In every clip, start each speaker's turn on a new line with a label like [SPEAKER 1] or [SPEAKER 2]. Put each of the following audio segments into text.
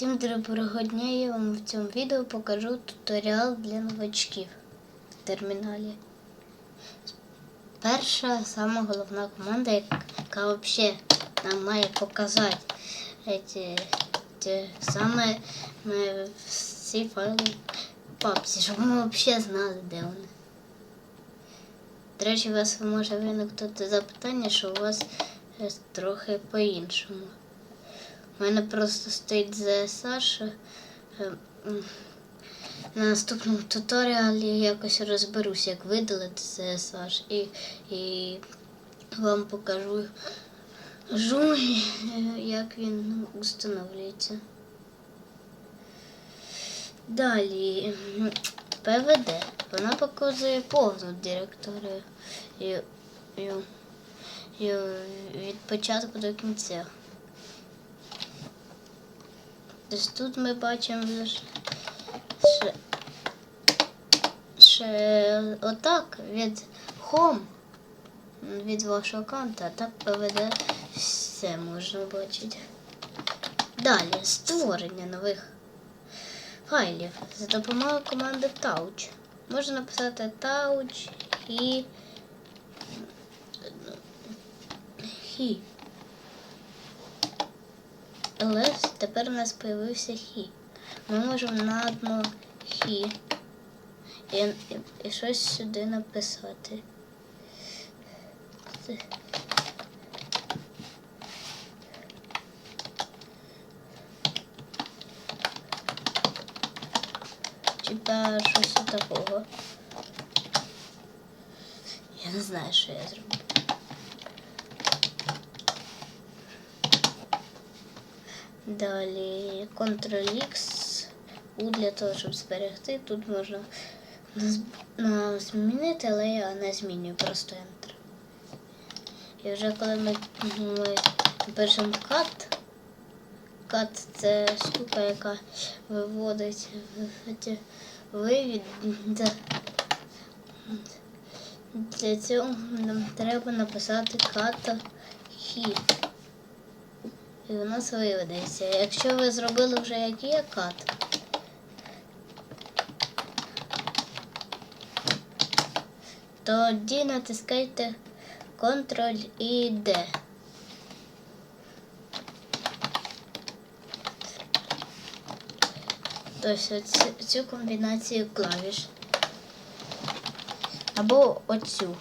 [SPEAKER 1] Всім доброго дня! Я вам в цьому відео покажу туторіал для новачків в терміналі. Перша сама головна команда, яка взагалі нам має показати ці, ці саме ми всі файли папці, щоб ми взагалі знали, де вони. До речі, у вас може виникнути запитання, що у вас е, трохи по-іншому. У мене просто стоїть ЗСH. е, На наступному туторіалі якось розберусь, як видалити ZSH і, і вам покажу, жу, як він встановлюється. Далі ПВД. Вона показує повну директорію від початку до кінця. Ось тут ми бачимо ще, ще отак від Home, від вашого аккаунта, так ПВД все можна бачити. Далі створення нових файлів за допомогою команди Touch. Можна написати Touch і He. Але тепер у нас з'явився хі. Ми можемо на одно хі і, і, і щось сюди написати. Типа щось такого. Я не знаю, що я зроблю. Далі Ctrl-X У для того, щоб зберегти. Тут можна змінити, але я не змінюю, просто Enter. І вже коли ми, ми пишемо cut, cut це штука, яка виводить вивід. Для цього нам треба написати cut hit. І у нас виведеться. Якщо ви зробили вже як є кат, тоді натискайте Ctrl і D. Тобто цю комбінацію клавіш. Або оцю.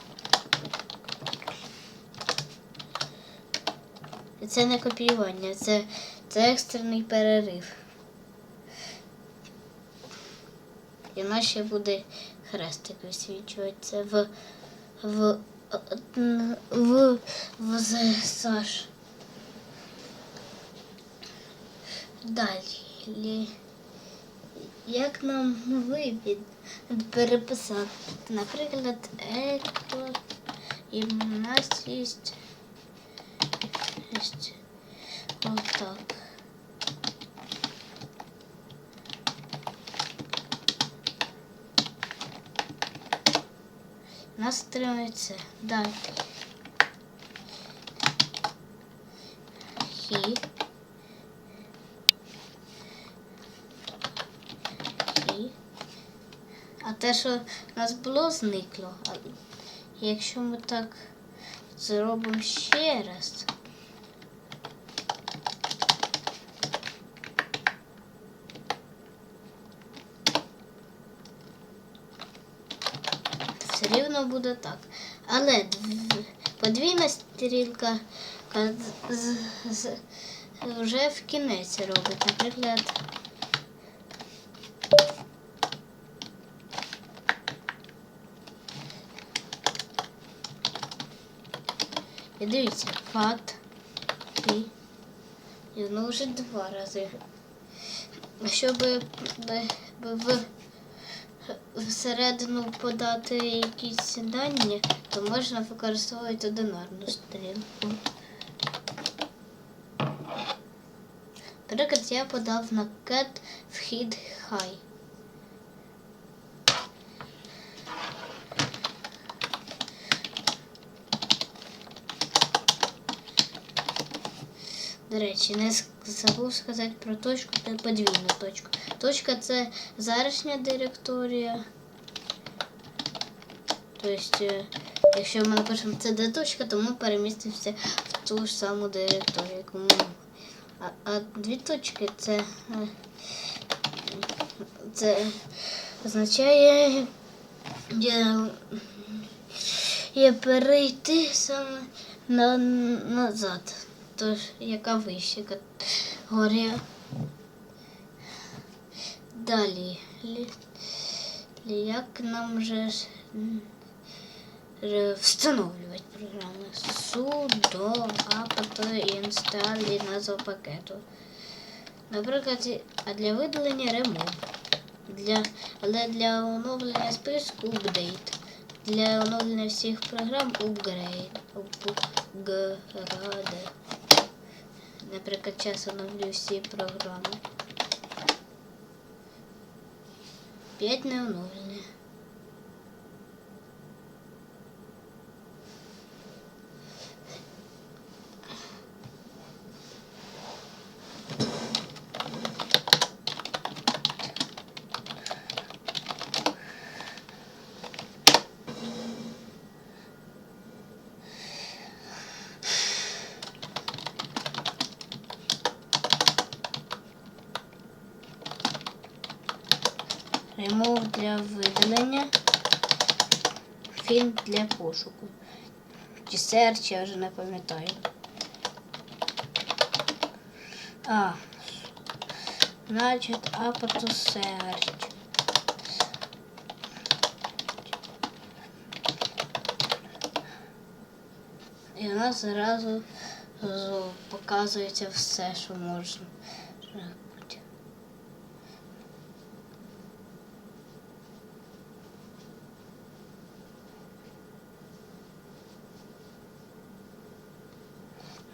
[SPEAKER 1] І Це не копіювання, це, це екстрений перерив. І в ще буде хрестик висвічуватися в в в, в ЗСАЖ. Далі. Як нам вивід переписати? Наприклад, еко. І в нас є Есть вот так. Настроиться. Далі. Хі. А те, що у нас було, зникло. Якщо ми так зробимо ще раз. все рівно буде так. Але подвійна стрілка вже в кінець робить. Наприклад, і дивіться, фат і, і воно вже два рази. Щоб в всередину подати якісь дані, то можна використовувати одинарну стрілку. Наприклад, я подав на cat вхід хай. До речі, не забув сказати про точку та подвійну точку. Точка це зарашня директорія. Тобто, е, якщо ми напишемо CD точка, то ми перемістимося в ту ж саму директорію, яку ми. А, а дві точки це, е, це означає є, є перейти саме на, назад. Тож, яка вища категорія. Далі. Лі- лі- Як нам же встановлювати програми? Sudo apt install і назва пакету. Наприклад, а для видалення remove. Для, але для оновлення списку update. Для оновлення всіх програм upgrade. Upgrade. Наприклад, час оновлюю всі програми. 5 не оновлення. Remove для видалення. Фільм для пошуку. Чи search, я вже не пам'ятаю. А. Значить, апату search. І у нас зразу показується все, що можна. робити.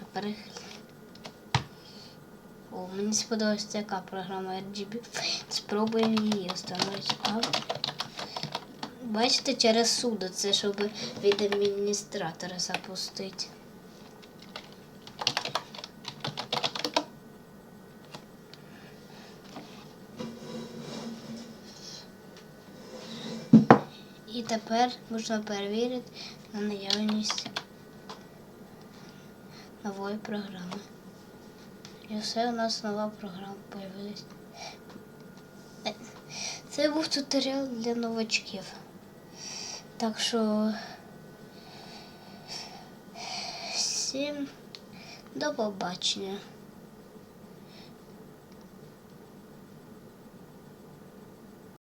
[SPEAKER 1] А перех- О, мені сподобається яка програма RGB. Спробуємо її встановити. Бачите, через суду це щоб від адміністратора запустити. І тепер можна перевірити на наявність нової програми. І все у нас нова програма появилась. Е, Це був туторіал для новачків. Так що всім до побачення.